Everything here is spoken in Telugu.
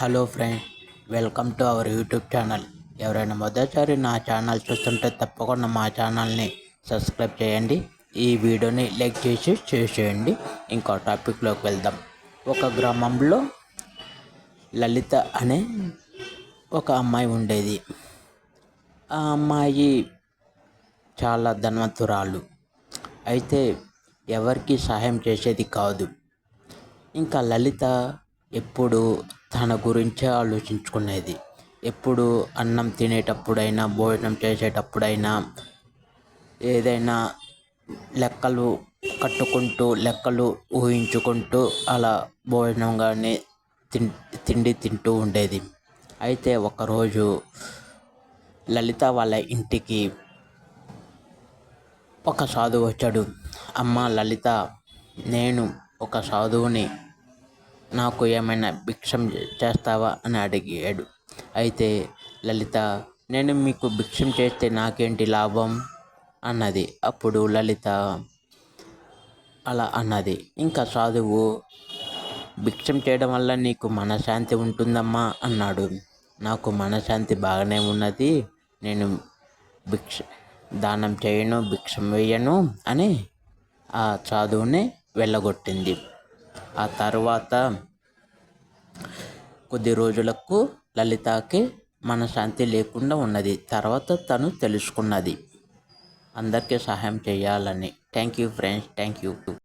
Hello friend welcome to our YouTube channel. ఎవరైనా మొదటిసారి నా ఛానల్ చూస్తుంటే తప్పకుండా మా ఛానల్ని సబ్స్క్రైబ్ చేయండి. ఈ వీడియోని లైక్ చేసి షేర్ చేయండి. ఇంకో టాపిక్లోకి వెళ్దాం. ఒక గ్రామంలో లలిత అనే ఒక అమ్మాయి ఉండేది. ఆ అమ్మాయి చాలా ధనవంతురాలు. అయితే ఎవరికి సహాయం చేసేది కాదు. ఇంకా లలిత ఎప్పుడు తన గురించే ఆలోచించుకునేది. ఎప్పుడు అన్నం తినేటప్పుడైనా భోజనం చేసేటప్పుడైనా ఏదైనా లెక్కలు కట్టుకుంటూ లెక్కలు ఊహించుకుంటూ అలా భోజనం కానీ తిండి తింటూ ఉండేది. అయితే ఒకరోజు లలిత వాళ్ళ ఇంటికి ఒక సాధువు వచ్చాడు. అమ్మ లలిత నేను ఒక సాధువుని నాకు ఏమైనా భిక్షం చేస్తావా అని అడిగాడు. అయితే లలిత నేను మీకు భిక్షం చేస్తే నాకేంటి లాభం? అన్నది. అప్పుడు లలిత అలా అన్నది. ఇంకా సాధువు భిక్షం చేయడం వల్ల నీకు మనశ్శాంతి ఉంటుందమ్మా అన్నాడు. నాకు మనశ్శాంతి బాగానే ఉన్నది. నేను భిక్ష దానం చేయను భిక్షం వేయను అని ఆ సాధువుని వెళ్ళగొట్టింది. ఆ తర్వాత కొద్ది రోజులకు లలితకి మనశ్శాంతి లేకుండా ఉన్నది. తర్వాత తను తెలుసుకున్నది. అందరికీ సహాయం చేయాలని. Thank you friends thank you